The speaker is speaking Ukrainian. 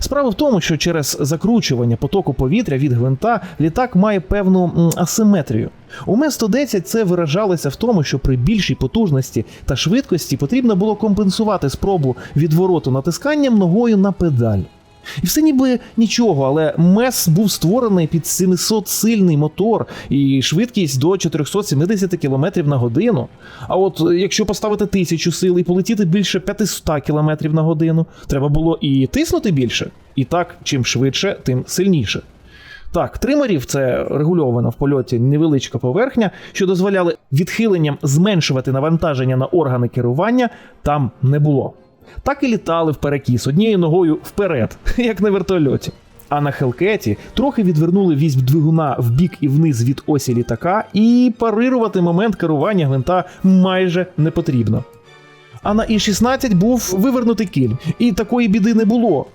Справа в тому, що через закручування потоку повітря від гвинта літак має певну асиметрію. У Ме-110 це виражалося в тому, що при більшій потужності та швидкості потрібно було компенсувати спробу відвороту натисканням ногою на педаль. І все ніби нічого, але МЕС був створений під 700 сильний мотор і швидкість до 470 км на годину. А от е, якщо поставити 1000 сил і полетіти більше 500 км на годину, треба було і тиснути більше. І так, чим швидше, тим сильніше. Так, тримерів це регульована в польоті невеличка поверхня, що дозволяли відхиленням зменшувати навантаження на органи керування, там не було. Так і літали в перекіс однією ногою вперед, як на вертольоті. А на Хелкеті трохи відвернули вісь двигуна в бік і вниз від осі літака, і парирувати момент керування гвинта майже не потрібно. А на І-16 був вивернутий кіль, і такої біди не було.